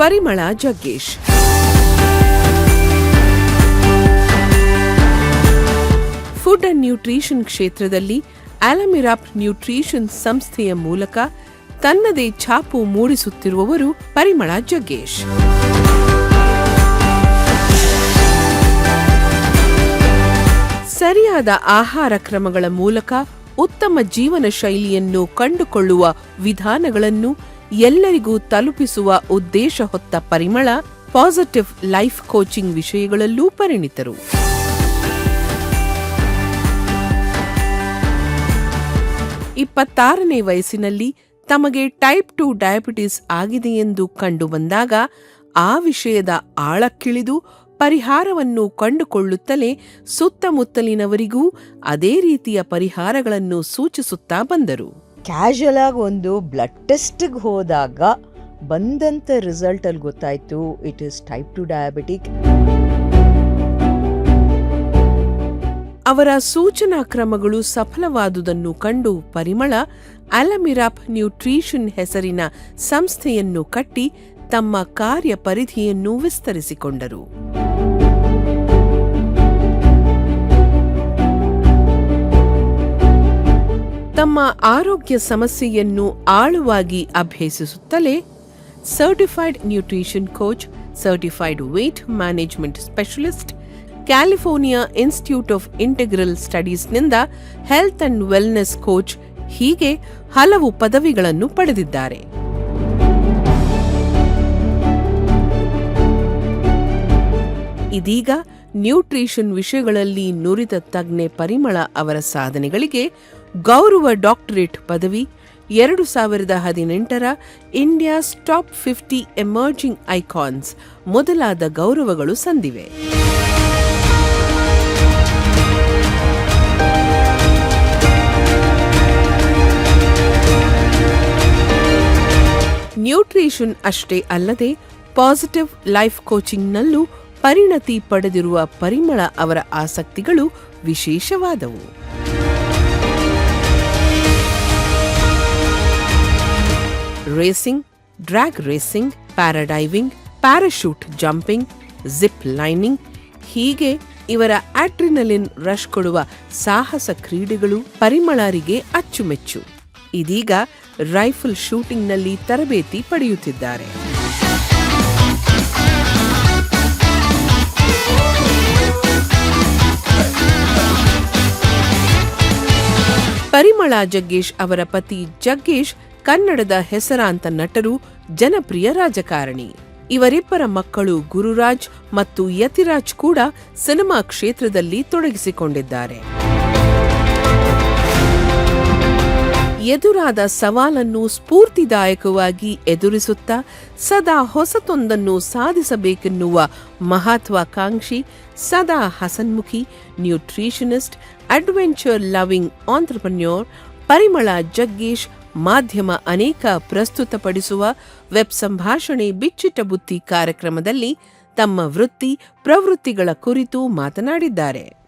ಪರಿಮಳ Jaggesh. Food and nutrition ಕ್ಷೇತ್ರದಲ್ಲಿ ಅಲಮಿರಾಪ್ nutrition ಸಂಸ್ಥೆಯ ಮೂಲಕ ತನ್ನದೇ ಛಾಪು ಮೂಡಿಸುತ್ತಿರುವವರು ಪರಿಮಳ ಜಗ್ಗೇಶ್. ಸರಿಯಾದ ಆಹಾರ ಕ್ರಮಗಳ ಮೂಲಕ ಉತ್ತಮ ಜೀವನ ಶೈಲಿಯನ್ನು ಕಂಡುಕೊಳ್ಳುವ ವಿಧಾನಗಳನ್ನು ಎಲ್ಲರಿಗೂ ತಲುಪಿಸುವ ಉದ್ದೇಶ ಹೊತ್ತ ಪರಿಮಳ ಪಾಸಿಟಿವ್ ಲೈಫ್ ಕೋಚಿಂಗ್ ವಿಷಯಗಳಲ್ಲೂ ಪರಿಣಿತರು. ಇಪ್ಪತ್ತಾರನೇ ವಯಸ್ಸಿನಲ್ಲಿ ತಮಗೆ ಟೈಪ್ ಟು ಡಯಾಬಿಟಿಸ್ ಆಗಿದೆಯೆಂದು ಕಂಡುಬಂದಾಗ ಆ ವಿಷಯದ ಆಳಕ್ಕಿಳಿದು ಪರಿಹಾರವನ್ನು ಕಂಡುಕೊಳ್ಳುತ್ತಲೇ ಸುತ್ತಮುತ್ತಲಿನವರಿಗೂ ಅದೇ ರೀತಿಯ ಪರಿಹಾರಗಳನ್ನು ಸೂಚಿಸುತ್ತಾ ಬಂದರು. ಕ್ಯಾಶುಯಲ್ ಆಗಿ ಒಂದು ಬ್ಲಡ್ ಟೆಸ್ಟ್ಗೆ ಹೋದಾಗ ಬಂದಂಥ ರಿಸಲ್ಟಲ್ಲಿ ಗೊತ್ತಾಯಿತು. It is type two diabetic ಅವರ ಸೂಚನಾ ಕ್ರಮಗಳು ಸಫಲವಾದುದನ್ನು ಕಂಡು ಪರಿಮಳ, ಅಲಮಿರಾಪ್ ನ್ಯೂಟ್ರಿಷನ್ ಹೆಸರಿನ ಸಂಸ್ಥೆಯನ್ನು ಕಟ್ಟಿ ತಮ್ಮ ಕಾರ್ಯ ಪರಿಧಿಯನ್ನು ವಿಸ್ತರಿಸಿಕೊಂಡರು. ತಮ್ಮ ಆರೋಗ್ಯ ಸಮಸ್ಯೆಯನ್ನು ಆಳವಾಗಿ ಅಭ್ಯಸಿಸುತ್ತಲೇ certified nutrition coach certified weight management specialist California institute of integral ಸ್ಟಡೀಸ್ನಿಂದ health and wellness coach ಹೀಗೆ ಹಲವು ಪದವಿಗಳನ್ನು ಪಡೆದಿದ್ದಾರೆ. ಇದೀಗ ನ್ಯೂಟ್ರಿಷನ್ ವಿಷಯಗಳಲ್ಲಿ ನುರಿತ ತಜ್ಞೆ ಪರಿಮಳ ಅವರ ಸಾಧನೆಗಳಿಗೆ ಗೌರವ ಡಾಕ್ಟರೇಟ್ ಪದವಿ ಎರಡು ಸಾವಿರದ ಹದಿನೆಂಟರ India's top fifty emerging icons ಮೊದಲಾದ ಗೌರವಗಳು ಸಂದಿವೆ. ನ್ಯೂಟ್ರಿಷನ್ ಅಷ್ಟೇ ಅಲ್ಲದೆ ಪಾಸಿಟಿವ್ ಲೈಫ್ ಕೋಚಿಂಗ್ನಲ್ಲೂ ಪರಿಣತಿ ಪಡೆದಿರುವ ಪರಿಮಳ ಅವರ ಆಸಕ್ತಿಗಳು ವಿಶೇಷವಾದವು. Racing drag racing paradiving parachute jumping zip lining ಹೀಗೆ ಇವರ ಆಟ್ರಿನಲಿನ್ ರಶ್ ಕೊಡುವ ಸಾಹಸ ಕ್ರೀಡೆಗಳು ಪರಿಮಳರಿಗೆ ಅಚ್ಚುಮೆಚ್ಚು. ಇದೀಗ ರೈಫಲ್ ಶೂಟಿಂಗ್ನಲ್ಲಿ ತರಬೇತಿ ಪಡೆಯುತ್ತಿದ್ದಾರೆ. ಪರಿಮಳ ಜಗ್ಗೇಶ್ ಅವರ ಪತಿ ಜಗ್ಗೇಶ್ ಕನ್ನಡದ ಹೆಸರಾಂತ ನಟರು ಜನಪ್ರಿಯ ರಾಜಕಾರಣಿ. ಇವರಿಬ್ಬರ ಮಕ್ಕಳು ಗುರುರಾಜ್ ಮತ್ತು ಯತಿರಾಜ್ ಕೂಡ ಸಿನಿಮಾ ಕ್ಷೇತ್ರದಲ್ಲಿ ತೊಡಗಿಸಿಕೊಂಡಿದ್ದಾರೆ. ಎದುರಾದ ಸವಾಲನ್ನು ಸ್ಫೂರ್ತಿದಾಯಕವಾಗಿ ಎದುರಿಸುತ್ತಾ ಸದಾ ಹೊಸತೊಂದನ್ನು ಸಾಧಿಸಬೇಕೆನ್ನುವ ಮಹತ್ವಾಕಾಂಕ್ಷಿ ಸದಾ ಹಸನ್ಮುಖಿ, nutritionist, adventure loving entrepreneur Parimala Jaggesh ಮಾಧ್ಯಮ ಅನೇಕ ಪ್ರಸ್ತುತಪಡಿಸುವ ವೆಬ್ ಸಂಭಾಷಣೆ ಬಿಚ್ಚಿಟ ಬುತ್ತಿ ಕಾರ್ಯಕ್ರಮದಲ್ಲಿ ತಮ್ಮ ವೃತ್ತಿ ಪ್ರವೃತ್ತಿಗಳ ಕುರಿತು ಮಾತನಾಡಿದ್ದಾರೆ.